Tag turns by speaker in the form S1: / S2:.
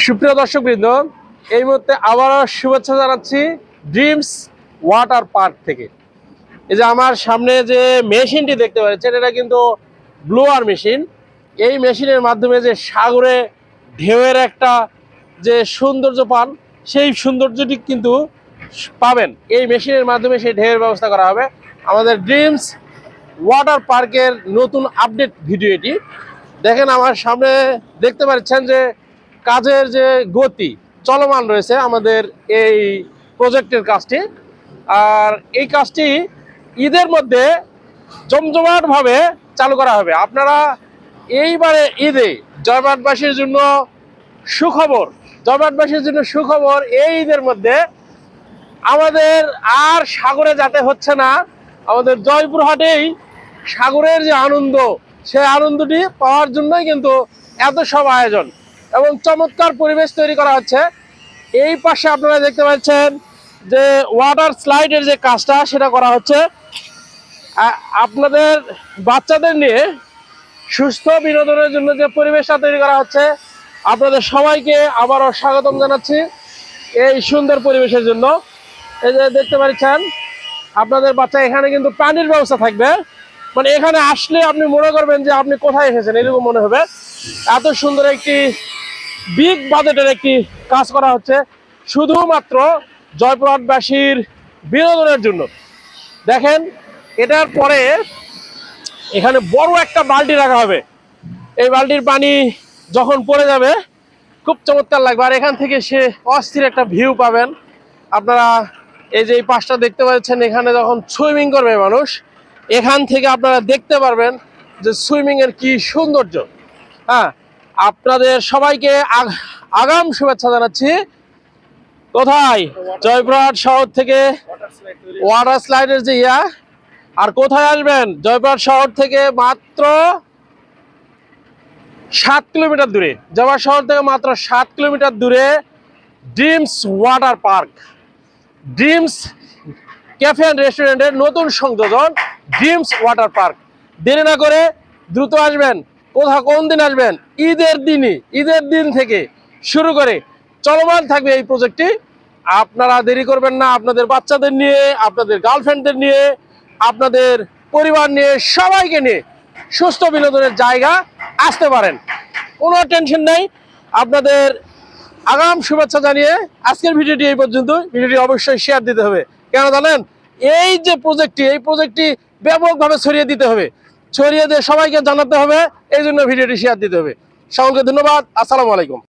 S1: সুপ্রিয় দর্শকবৃন্দ, এই মুহূর্তে আবারও শুভেচ্ছা জানাচ্ছি ড্রিমস ওয়াটার পার্ক থেকে। এই যে আমার সামনে যে মেশিনটি দেখতে পাচ্ছেন, এটা কিন্তু ব্লোয়ার মেশিন। এই মেশিনের মাধ্যমে যে সাগরে ঢেউয়ের একটা যে সৌন্দর্য পান, সেই সৌন্দর্যটি কিন্তু পাবেন। এই মেশিনের মাধ্যমে সেই ঢেউয়ের ব্যবস্থা করা হবে। আমাদের ড্রিমস ওয়াটার পার্কের নতুন আপডেট ভিডিও এটি। দেখেন আমার সামনে দেখতে পাচ্ছেন যে কাজের যে গতি চলমান রয়েছে আমাদের এই প্রজেক্টের কাজটি। আর এই কাজটি ঈদের মধ্যে জমজমাটভাবে চালু করা হবে। আপনারা এইবারে ঈদে জয়বাটবাসীর জন্য সুখবর জয়বাটবাসীর জন্য সুখবর এই ঈদের মধ্যে আমাদের আর সাগরে যাতে হচ্ছে না, আমাদের জয়পুরহাটেই সাগরের যে আনন্দ, সেই আনন্দটি পাওয়ার জন্যই কিন্তু এত সব আয়োজন। এবং চমৎকার পরিবেশ তৈরি করা হচ্ছে। এই পাশে আপনারা দেখতে পাচ্ছেন যে ওয়াটার স্লাইডের যে কাজটা, সেটা করা হচ্ছে। আপনাদের বাচ্চাদের নিয়ে সুস্থ বিনোদনের জন্য যে পরিবেশটা তৈরি করা হচ্ছে, আপনাদের সবাইকে আবারও স্বাগতম জানাচ্ছি এই সুন্দর পরিবেশের জন্য। এই যে দেখতে পাচ্ছেন, আপনাদের বাচ্চা এখানে কিন্তু পানির ব্যবস্থা থাকবে। মানে এখানে আসলে আপনি মনে করবেন যে আপনি কোথায় এসেছেন, এরকম মনে হবে। এত সুন্দর একটি বিগ বাজেটের একটি কাজ করা হচ্ছে, শুধুমাত্র জয়পুরহাটবাসীর বিনোদনের জন্য। দেখেন, এটার পরে এখানে বড় একটা বালতি রাখা হবে। এই বালতির পানি যখন পড়ে যাবে, খুব চমৎকার লাগবে। আর এখান থেকে সে অস্থির একটা ভিউ পাবেন। আপনারা এই যে এই পাশটা দেখতে পাচ্ছেন, এখানে যখন সুইমিং করবে মানুষ, এখান থেকে আপনারা দেখতে পারবেন যে সুইমিংয়ের কি সৌন্দর্য। হ্যাঁ আপনাদের সবাইকে আগাম শুভেচ্ছা জানাচ্ছি। কোথায়? জয়পুরহাট শহর থেকে ওয়াটার স্লাইডের যে ইয়া, আর কোথায় আসবেন? জয়পুরহাট শহর থেকে মাত্র সাত কিলোমিটার দূরে। জয়পুরহাট শহর থেকে মাত্র সাত কিলোমিটার দূরে dreams water park dreams cafe and রেস্টুরেন্টের নতুন সংযোজন ড্রিমস ওয়াটার পার্ক দেরি না করে দ্রুত আসবেন। কোথা কোন দিন আসবেন? ঈদের দিনই, ঈদের দিন থেকে শুরু করে চলমান থাকবে এই প্রজেক্টটি। আপনারা দেরি করবেন না, আপনাদের বাচ্চাদের নিয়ে, আপনাদের গার্লফ্রেন্ডদের নিয়ে, আপনাদের পরিবার নিয়ে, সবাইকে নিয়ে সুস্থ বিনোদনের জায়গা আসতে পারেন। কোনো টেনশন নেই। আপনাদের আগাম শুভেচ্ছা জানিয়ে আজকের ভিডিওটি এই পর্যন্ত। ভিডিওটি অবশ্যই শেয়ার দিতে হবে। কেন জানেন? এই যে প্রজেক্টটি এই প্রজেক্টটি ব্যাপকভাবে ছড়িয়ে দিতে হবে। ছড়িয়ে দিয়ে সবাইকে জানাতে হবে। এই জন্য ভিডিওটি শেয়ার দিতে হবে। সকলকে ধন্যবাদ। আসসালামু আলাইকুম।